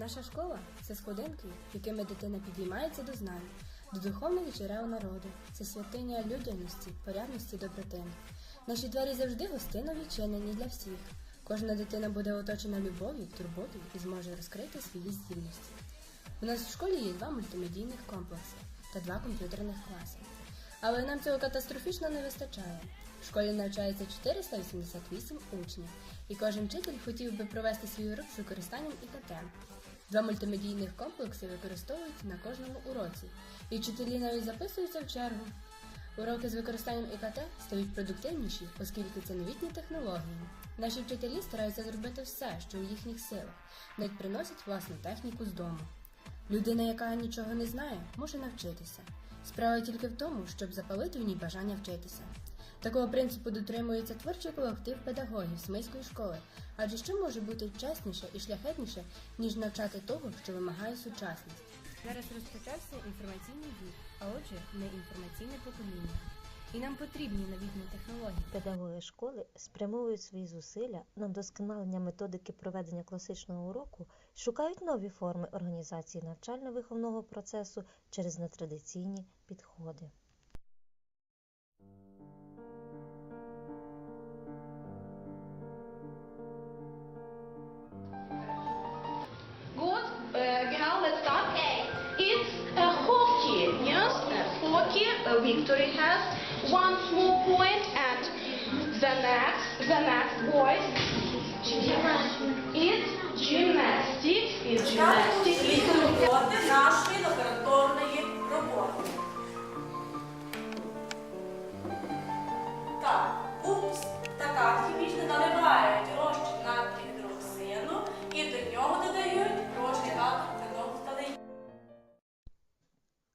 Наша школа це сходинки, якими дитина підіймається до знань, до духовних джерел народу. Це святиня людяності, порядності, доброти. Наші двері завжди гостинно відчинені для всіх. Кожна дитина буде оточена любов'ю, турботою і зможе розкрити свої здібності. У нас в школі є два мультимедійних комплекси та два комп'ютерних класи. Але нам цього катастрофічно не вистачає. В школі навчається 488 учнів, і кожен вчитель хотів би провести свій урок з використанням ІКТ. Два мультимедійних комплекси використовуються на кожному уроці, і вчителі навіть записуються в чергу. Уроки з використанням ІКТ стають продуктивніші, оскільки це новітні технології. Наші вчителі стараються зробити все, що у їхніх силах, навіть приносять власну техніку з дому. Людина, яка нічого не знає, може навчитися. Справа тільки в тому, щоб запалити в ній бажання вчитися. Такого принципу дотримується творчий колектив педагогів Смиської школи, адже що може бути чесніше і шляхетніше, ніж навчати того, що вимагає сучасність. Зараз розпочався інформаційний вік, а отже, не інформаційне покоління. І нам потрібні новітні технології. Педагоги школи спрямовують свої зусилля на вдосконалення методики проведення класичного уроку, шукають нові форми організації навчально-виховного процесу через нетрадиційні підходи. Uh, hockey. Uh, Victory has one small point, and the next, the next boys. It's gymnastics. It's gymnastics. Літні роботи нашої лабораторної роботи. Так, упс, така хімічно наливають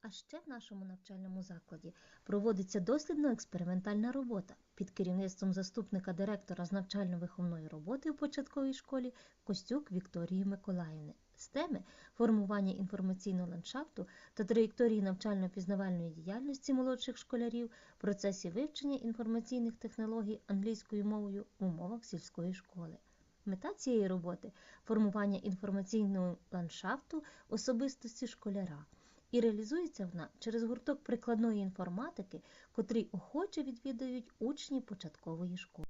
А ще в нашому навчальному закладі проводиться дослідно-експериментальна робота. Під керівництвом заступника директора з навчально-виховної роботи у початковій школі Костюк Вікторії Миколаївни. З теми формування інформаційного ландшафту та траєкторії навчально-пізнавальної діяльності молодших школярів в процесі вивчення інформаційних технологій англійською мовою в умовах сільської школи. Мета цієї роботи формування інформаційного ландшафту особистості школяра і реалізується вона через гурток прикладної інформатики, котрий охоче відвідують учні початкової школи.